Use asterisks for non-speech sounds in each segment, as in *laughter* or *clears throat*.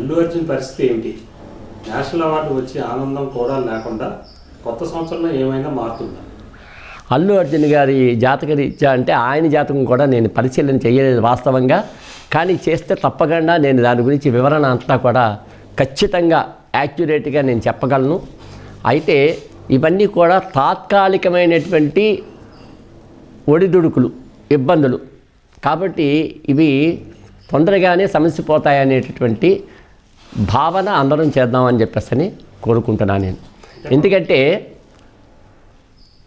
అల్లు అర్జున్ పరిస్థితి ఏమిటి? National award వచ్చి ఆనందం కూడా లేకుండా కొత్త సంవత్సరంలో ఏమైనా మారుతుందా? అల్లు అర్జున్ గారి జాతక రీత్యా అంటే ఆయన జాతకం కూడా నేను పరిశీలన చేయలేదు వాస్తవంగా. కానీ చేస్తే తప్పకుండా నేను దాని గురించి వివరణ అంతా కూడా ఖచ్చితంగా యాక్యురేట్గా నేను చెప్పగలను. అయితే ఇవన్నీ కూడా తాత్కాలికమైనటువంటి ఒడిదుడుకులు ఇబ్బందులు. కాబట్టి ఇవి తొందరగానే సమస్య పోతాయనేటటువంటి భావన అందరం చేద్దామని చెప్పేసి కోరుకుంటున్నాను నేను. ఎందుకంటే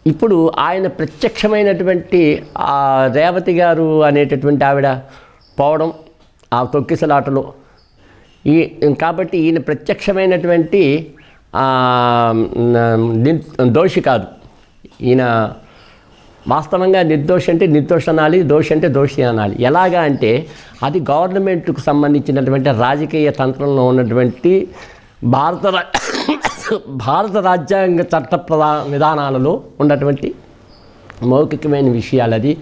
ఇప్పుడు ఆయన ప్రత్యక్షమైనటువంటి ఆ రేవతి గారు అనేటటువంటి ఆవిడ పోవడం ఆ తొక్కిసలాటలు ఈ కాబట్టి ఈయన ప్రత్యక్షమైనటువంటి దోషి కాదు. ఈయన వాస్తవంగా నిర్దోషి అంటే నిర్దోష అనాలి దోషి అంటే దోషి అనాలి. ఎలాగా అంటే అది గవర్నమెంట్కు సంబంధించినటువంటి రాజకీయ తంత్రంలో ఉన్నటువంటి భారత *coughs* భారత రాజ్యాంగ చట్ట ప్రధా విధానాలలో ఉన్నటువంటి మౌఖికమైన విషయాలు అది.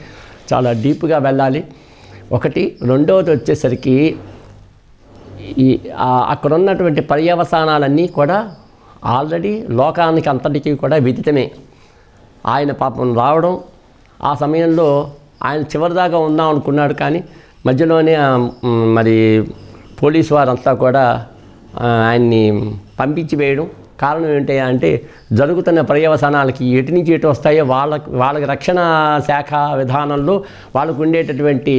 చాలా డీప్గా వెళ్ళాలి. ఒకటి రెండవది వచ్చేసరికి ఈ అక్కడ ఉన్నటువంటి పర్యవసానాలన్నీ కూడా ఆల్రెడీ లోకానికి అంతటికీ కూడా విదితమే. ఆయన పాపం రావడం ఆ సమయంలో ఆయన చివరిదాకా ఉందాం అనుకున్నాడు కానీ మధ్యలోనే మరి పోలీసు వారంతా కూడా ఆయన్ని పంపించి వేయడం. కారణం ఏంటి అంటే జరుగుతున్న పర్యవసానాలకి ఎటు నుంచి ఎటు వస్తాయో వాళ్ళకి వాళ్ళకి రక్షణ శాఖ విధానంలో వాళ్ళకు ఉండేటటువంటి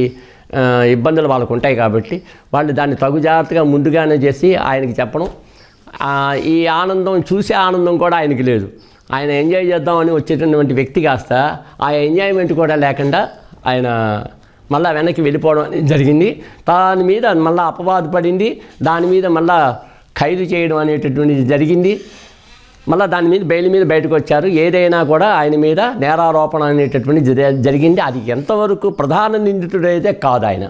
ఇబ్బందులు వాళ్ళకు ఉంటాయి కాబట్టి వాళ్ళు దాన్ని తగు జాగ్రత్తగా ముందుగానే చేసి ఆయనకి చెప్పడం. ఈ ఆనందం చూసే ఆనందం కూడా ఆయనకి లేదు. ఆయన ఎంజాయ్ చేద్దామని వచ్చేటటువంటి వ్యక్తి కాస్త ఆ ఎంజాయ్మెంట్ కూడా లేకుండా ఆయన మళ్ళా వెనక్కి వెళ్ళిపోవడం అనేది జరిగింది. దాని మీద మళ్ళీ అపవాదు పడింది. దాని మీద మళ్ళా ఖైదు చేయడం అనేటటువంటిది జరిగింది. మళ్ళీ దాని మీద బెయిల్ మీద బయటకు వచ్చారు. ఏదైనా కూడా ఆయన మీద నేరారోపణ అనేటటువంటి జరిగింది. అది ఎంతవరకు ప్రధాన నిందితుడైతే కాదు ఆయన.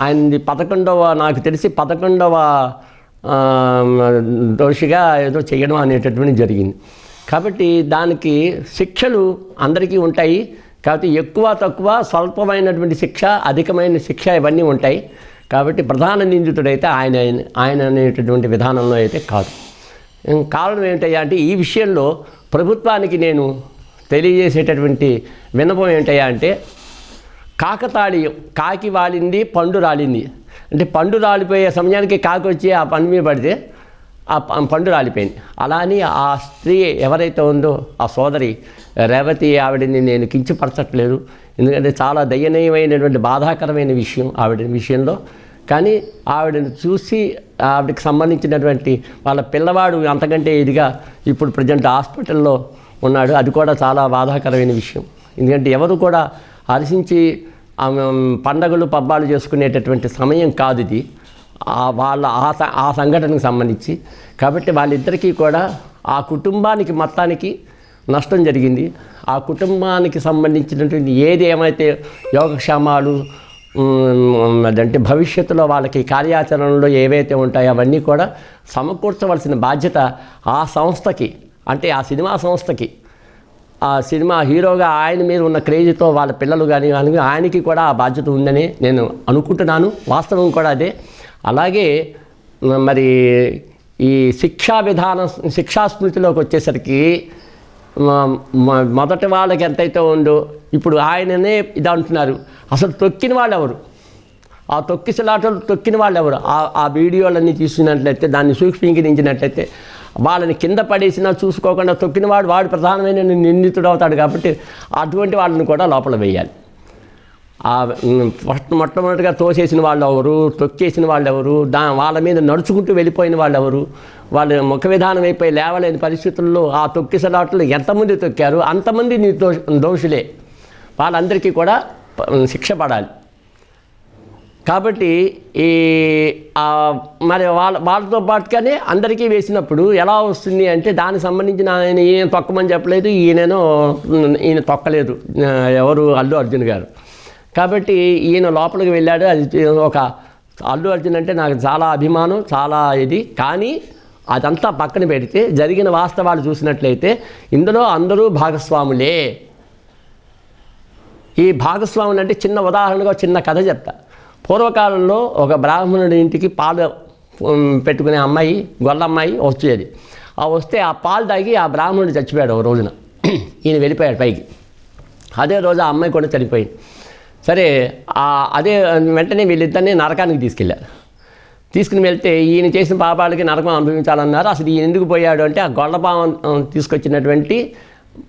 ఆయనది పదకొండవ నాకు తెలిసి పదకొండవ దోషిగా ఏదో చేయడం అనేటటువంటి జరిగింది. కాబట్టి దానికి శిక్షలు అందరికీ ఉంటాయి. కాబట్టి ఎక్కువ తక్కువ స్వల్పమైనటువంటి శిక్ష అధికమైన శిక్ష ఇవన్నీ ఉంటాయి. కాబట్టి ప్రధాన నిందితుడైతే ఆయన ఆయన అనేటటువంటి విధానంలో అయితే కాదు. కారణం ఏంటయ్యా అంటే ఈ విషయంలో ప్రభుత్వానికి నేను తెలియజేసేటటువంటి వినపం ఏంటయ్యా అంటే కాకతాళీయం కాకి వాలింది పండు రాలింది. అంటే పండు రాలిపోయే సమయానికి కాకి వచ్చి ఆ పండు మీద పడితే ఆ పండు రాలిపోయింది. అలా అని ఆ స్త్రీ ఎవరైతే ఉందో ఆ సోదరి రేవతి ఆవిడని నేను కించపరచట్లేదు. ఎందుకంటే చాలా దయనీయమైనటువంటి బాధాకరమైన విషయం ఆవిడ విషయంలో. కానీ ఆవిడని చూసి ఆవిడకి సంబంధించినటువంటి వాళ్ళ పిల్లవాడు అంతకంటే ఇదిగా ఇప్పుడు ప్రజెంట్ హాస్పిటల్లో ఉన్నాడు. అది కూడా చాలా బాధాకరమైన విషయం. ఎందుకంటే ఎవరు కూడా హర్షించి పండగలు పబ్బాలు చేసుకునేటటువంటి సమయం కాదు ఇది. వాళ్ళ ఆ ఆ సంఘటనకు సంబంధించి. కాబట్టి వాళ్ళిద్దరికీ కూడా ఆ కుటుంబానికి మొత్తానికి నష్టం జరిగింది. ఆ కుటుంబానికి సంబంధించినటువంటి ఏది ఏమైతే యోగక్షేమాలు ఉమ్, అదంటే భవిష్యత్తులో వాళ్ళకి కార్యాచరణలో ఏవైతే ఉంటాయో అవన్నీ కూడా సమకూర్చవలసిన బాధ్యత ఆ సంస్థకి అంటే ఆ సినిమా సంస్థకి. ఆ సినిమా హీరోగా ఆయన మీద ఉన్న క్రేజ్తో వాళ్ళ పిల్లలు కానీ కానీ ఆయనకి కూడా ఆ బాధ్యత ఉందని నేను అనుకుంటున్నాను. వాస్తవం కూడా అదే. అలాగే మరి ఈ శిక్షా విధానం శిక్షా స్మృతిలోకి వచ్చేసరికి మొదటి వాళ్ళకి ఎంతైతే ఉందో ఇప్పుడు ఆయననే ఇది అంటున్నారు. అసలు తొక్కిన వాళ్ళు ఎవరు ఆ తొక్కిసలాటలు తొక్కిన వాళ్ళు ఎవరు ఆ- ఆ వీడియోలన్నీ తీసుకున్నట్లయితే దాన్ని సూక్ష్మీకరించినట్లయితే వాళ్ళని కింద పడేసినా చూసుకోకుండా తొక్కిన వాడు వాడు ప్రధానమైన నిందితుడు అవుతాడు కాబట్టి అటువంటి వాళ్ళని కూడా లోపల వేయాలి. ఫస్ట్ మొట్టమొదటిగా తోసేసిన వాళ్ళు ఎవరు తొక్కేసిన వాళ్ళు ఎవరు దా వాళ్ళ మీద నడుచుకుంటూ వెళ్ళిపోయిన వాళ్ళు ఎవరు వాళ్ళ ముఖ విధానం అయిపోయి లేవలేని పరిస్థితుల్లో ఆ తొక్కిసలాట్లు ఎంతమంది తొక్కారు అంతమంది దోష దోషులే. వాళ్ళందరికీ కూడా శిక్ష పడాలి. కాబట్టి ఈ మరి వాళ్ళ వాళ్ళతో పాటుగానే అందరికీ వేసినప్పుడు ఎలా వస్తుంది అంటే దానికి సంబంధించిన ఆయన ఈయన తొక్కమని చెప్పలేదు ఈయనేనో ఈయన తొక్కలేదు ఎవరు అల్లు అర్జున్ గారు. కాబట్టి ఈయన లోపలికి వెళ్ళాడు. అది ఒక అల్లు అర్జున్ అంటే నాకు చాలా అభిమానం చాలా ఇది. కానీ అదంతా పక్కన పెడితే జరిగిన వాస్తవాలు చూసినట్లయితే ఇందులో అందరూ భాగస్వాములే. ఈ భాగస్వాములు అంటే చిన్న ఉదాహరణగా చిన్న కథ చెప్తా. పూర్వకాలంలో ఒక బ్రాహ్మణుడి ఇంటికి పాలు పెట్టుకునే అమ్మాయి గొల్ల అమ్మాయి వచ్చేది. ఆ వస్తే ఆ పాలు తాగి ఆ బ్రాహ్మణుడు చచ్చిపోయాడు ఒక రోజున. *clears throat* ఈయన వెళ్ళిపోయాడు పైకి. అదే రోజు ఆ అమ్మాయి కూడా చనిపోయింది. సరే అదే వెంటనే వీళ్ళిద్దరిని నరకానికి తీసుకెళ్ళారు తీసుకుని వెళ్తే ఈయన చేసిన పాపాలకి నరకం అనుభవించాలన్నారు. అసలు ఈయన ఎందుకు పోయాడు అంటే ఆ గొల్లపావం తీసుకొచ్చినటువంటి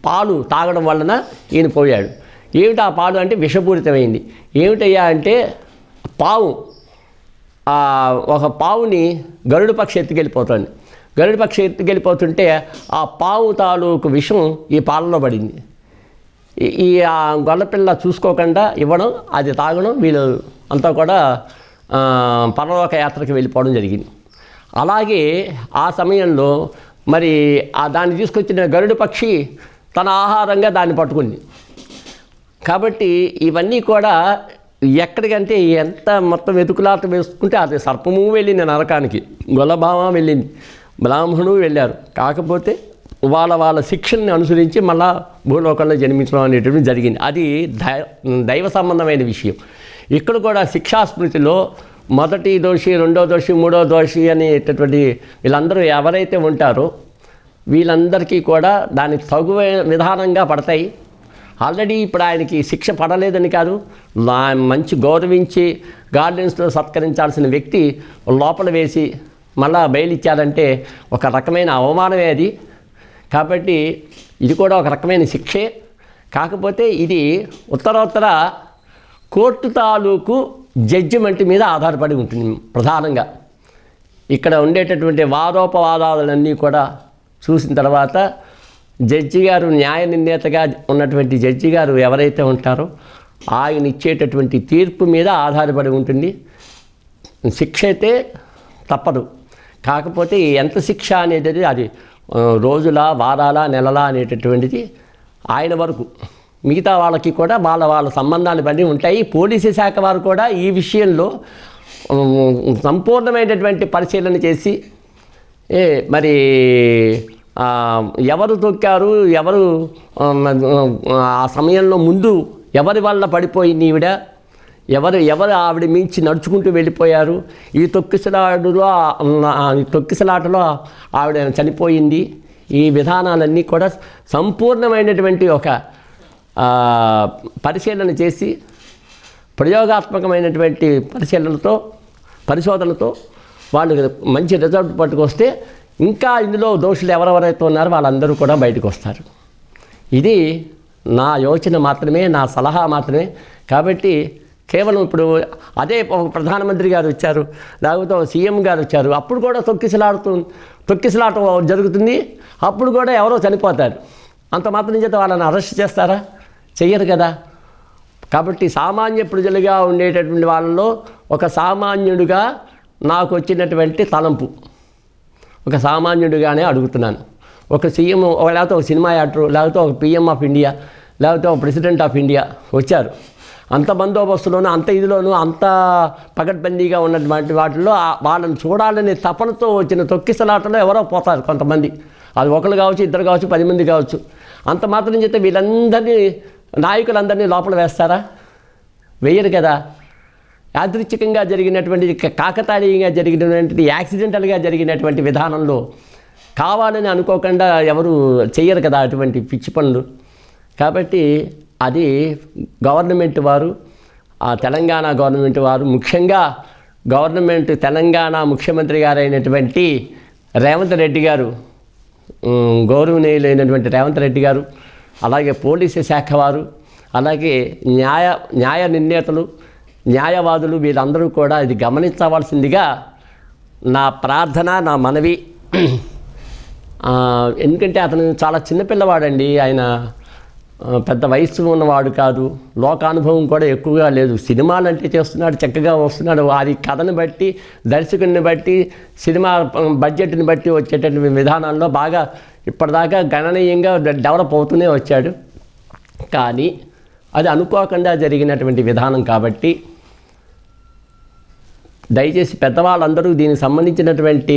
పాలు తాగడం వలన ఈయన పోయాడు. ఏమిటి ఆ పాలు అంటే విషపూరితమైంది. ఏమిటయ్యా అంటే పావు ఒక పావుని గరుడు పక్షి ఎత్తుకెళ్ళిపోతుంది. గరుడు పక్షి ఎత్తుకెళ్ళిపోతుంటే ఆ పావు తాలూకు విషం ఈ పాలలో పడింది. ఈ- ఆ గొల్లపిల్ల చూసుకోకుండా ఇవ్వడం అది తాగడం వీళ్ళు అంతా కూడా ఆ, పరలోక యాత్రకి వెళ్ళిపోవడం జరిగింది. అలాగే ఆ సమయంలో మరి ఆ దాన్ని తీసుకొచ్చిన గరుడు పక్షి తన ఆహారంగా దాన్ని పట్టుకుంది. కాబట్టి ఇవన్నీ కూడా ఎక్కడికంటే ఎంత మొత్తం వెతుకులాట వేసుకుంటే అది సర్పము వెళ్ళింది నరకానికి. గొల్లభామ వెళ్ళింది. బ్రాహ్మణుడు వెళ్ళారు. కాకపోతే వాళ్ళ వాళ్ళ శిక్షల్ని అనుసరించి మళ్ళా భూలోకంలో జన్మించడం అనేటువంటి జరిగింది. అది దైవ సంబంధమైన విషయం. ఇక్కడ కూడా శిక్షాస్మృతిలో మొదటి దోషి రెండో దోషి మూడో దోషి అనేటటువంటి వీళ్ళందరూ ఎవరైతే ఉంటారో వీళ్ళందరికీ కూడా దానికి తగు విధానంగా పడతాయి. ఆల్రెడీ ఇప్పుడు ఆయనకి శిక్ష పడలేదని కాదు. మంచి గౌరవించి గార్డెన్స్లో సత్కరించాల్సిన వ్యక్తి లోపల వేసి మళ్ళా బయలిచ్చారంటే ఇచ్చారంటే ఒక రకమైన అవమానమే అది. కాబట్టి ఇది కూడా ఒక రకమైన శిక్షే. కాకపోతే ఇది ఉత్తరోత్తర కోర్టు తాలూకు జడ్జిమెంట్ మీద ఆధారపడి ఉంటుంది ప్రధానంగా. ఇక్కడ ఉండేటటువంటి వాదోపవాదాలన్నీ కూడా చూసిన తర్వాత జడ్జి గారు న్యాయ నిర్ణేతగా ఉన్నటువంటి జడ్జి గారు ఎవరైతే ఉంటారో ఆయన ఇచ్చేటటువంటి తీర్పు మీద ఆధారపడి ఉంటుంది. శిక్ష అయితే తప్పదు. కాకపోతే ఎంత శిక్ష అనేది అది రోజుల వారాల నెలల అనేటటువంటిది ఆయన వరకు. మిగతా వాళ్ళకి కూడా వాళ్ళ వాళ్ళ సంబంధాలు బట్టి ఉంటాయి. పోలీసు శాఖ వారు కూడా ఈ విషయంలో సంపూర్ణమైనటువంటి పరిశీలన చేసి ఏ మరి ఎవరు తొక్కారు ఎవరు ఆ, ఆ సమయంలో ముందు ఎవరి వల్ల పడిపోయింది ఈవిడ? ఎవరు ఎవరు ఆవిడ మించి నడుచుకుంటూ వెళ్ళిపోయారు? ఈ తొక్కిసలాడులో ఈ తొక్కిసలాటలో ఆవిడ చనిపోయింది. ఈ విధానాలన్నీ కూడా సంపూర్ణమైనటువంటి ఒక పరిశీలన చేసి ప్రయోగాత్మకమైనటువంటి పరిశీలనతో పరిశోధనతో వాళ్ళు మంచి రిజల్ట్ పట్టుకొస్తే ఇంకా ఇందులో దోషులు ఎవరెవరైతే ఉన్నారో వాళ్ళందరూ కూడా బయటకు వస్తారు. ఇది నా యోచన మాత్రమే నా సలహా మాత్రమే. కాబట్టి కేవలం ఇప్పుడు అదే ప్రధానమంత్రి గారు వచ్చారు లేకపోతే సీఎం గారు వచ్చారు అప్పుడు కూడా తొక్కిసలాడుతూ తొక్కిసలాట జరుగుతుంది అప్పుడు కూడా ఎవరో చనిపోతారు. అంత మాత్రం చేత వాళ్ళని అరెస్ట్ చేస్తారా? చెయ్యరు కదా. కాబట్టి సామాన్య ప్రజలుగా ఉండేటటువంటి వాళ్ళలో ఒక సామాన్యుడిగా నాకు వచ్చినటువంటి తలంపు. ఒక సామాన్యుడిగానే అడుగుతున్నాను. ఒక సీఎం లేకపోతే ఒక సినిమా యాక్టర్ లేకపోతే ఒక పిఎం ఆఫ్ ఇండియా లేకపోతే ఒక ప్రెసిడెంట్ ఆఫ్ ఇండియా వచ్చారు. అంత బందోబస్తులోనూ అంత ఇదిలోనూ అంత పగడ్బందీగా ఉన్నటువంటి వాటిల్లో వాళ్ళని చూడాలనే తపనతో వచ్చిన తొక్కిసలాటలో ఎవరో పోతారు కొంతమంది. అది ఒకరు కావచ్చు ఇద్దరు కావచ్చు పది మంది కావచ్చు. అంత మాత్రం చేస్తే వీళ్ళందరినీ నాయకులందరినీ లోపల వేస్తారా? వేయరు కదా. యాదృచ్ఛికంగా జరిగినటువంటి కాకతాళీయంగా జరిగినటువంటి యాక్సిడెంటల్గా జరిగినటువంటి విధానంలో కావాలని అనుకోకుండా ఎవరు చెయ్యరు కదా అటువంటి పిచ్చి పనులు. కాబట్టి అది గవర్నమెంట్ వారు ఆ తెలంగాణ గవర్నమెంట్ వారు ముఖ్యంగా గవర్నమెంట్ తెలంగాణ ముఖ్యమంత్రి గారైనటువంటి రేవంత్ రెడ్డి గారు గౌరవనీయులైనటువంటి రేవంత్ రెడ్డి గారు అలాగే పోలీసు శాఖ వారు అలాగే న్యాయ న్యాయ నిర్ణేతలు న్యాయవాదులు వీరందరూ కూడా ఇది గమనించవలసిందిగా నా ప్రార్థన నా మనవి. ఎందుకంటే అతను చాలా చిన్నపిల్లవాడండి ఆయన పెద్ద వయస్సు ఉన్నవాడు కాదు. లోకానుభవం కూడా ఎక్కువగా లేదు. సినిమాలు అంటే చేస్తున్నాడు చక్కగా వస్తున్నాడు. వారి కథను బట్టి దర్శకుడిని బట్టి సినిమా బడ్జెట్ని బట్టి వచ్చేటటువంటి విధానాల్లో బాగా ఇప్పటిదాకా గణనీయంగా డెవలప్ అవుతూనే వచ్చాడు. కానీ అది అనుకోకుండా జరిగినటువంటి విధానం కాబట్టి దయచేసి పెద్దవాళ్ళందరూ దీనికి సంబంధించినటువంటి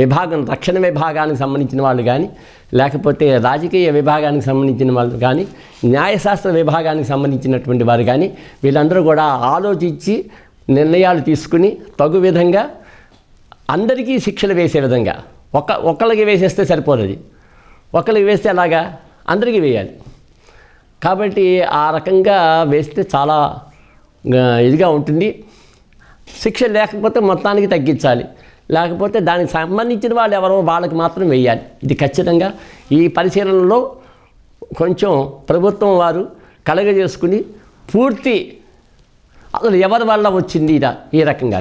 విభాగం రక్షణ విభాగానికి సంబంధించిన వాళ్ళు కానీ లేకపోతే రాజకీయ విభాగానికి సంబంధించిన వాళ్ళు కానీ న్యాయశాస్త్ర విభాగానికి సంబంధించినటువంటి వారు కానీ వీళ్ళందరూ కూడా ఆలోచించి నిర్ణయాలు తీసుకుని తగు విధంగా అందరికీ శిక్షలు వేసే విధంగా ఒక ఒకళ్ళకి వేసేస్తే సరిపోతుంది ఒకళ్ళకి వేస్తే అలాగా అందరికీ వేయాలి. కాబట్టి ఆ రకంగా వేస్తే చాలా ఇదిగా ఉంటుంది. శిక్ష లేకపోతే మొత్తానికి తగ్గించాలి. లేకపోతే దానికి సంబంధించిన వాళ్ళు ఎవరో వాళ్ళకి మాత్రం వేయాలి. ఇది ఖచ్చితంగా ఈ పరిశీలనలో కొంచెం ప్రభుత్వం వారు కలగజేసుకుని పూర్తి అసలు ఎవరి వల్ల వచ్చింది ఇలా ఈ రకంగా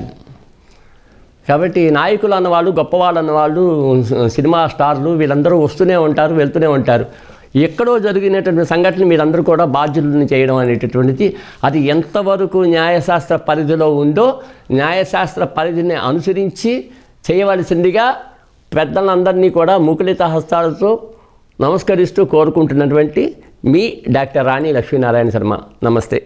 కాబట్టి నాయకులు అన్నవాళ్ళు గొప్పవాళ్ళు అన్నవాళ్ళు సినిమా స్టార్లు వీళ్ళందరూ వస్తూనే ఉంటారు వెళ్తూనే ఉంటారు. ఎక్కడో జరిగినటువంటి సంఘటన మీరందరూ కూడా బాధ్యులను చేయడం అనేటటువంటిది అది ఎంతవరకు న్యాయశాస్త్ర పరిధిలో ఉందో న్యాయశాస్త్ర పరిధిని అనుసరించి చేయవలసిందిగా పెద్దలందరినీ కూడా ముకులిత హస్తాలతో నమస్కరిస్తూ కోరుకుంటున్నటువంటి మీ డాక్టర్ రాణి లక్ష్మీనారాయణ శర్మ. నమస్తే.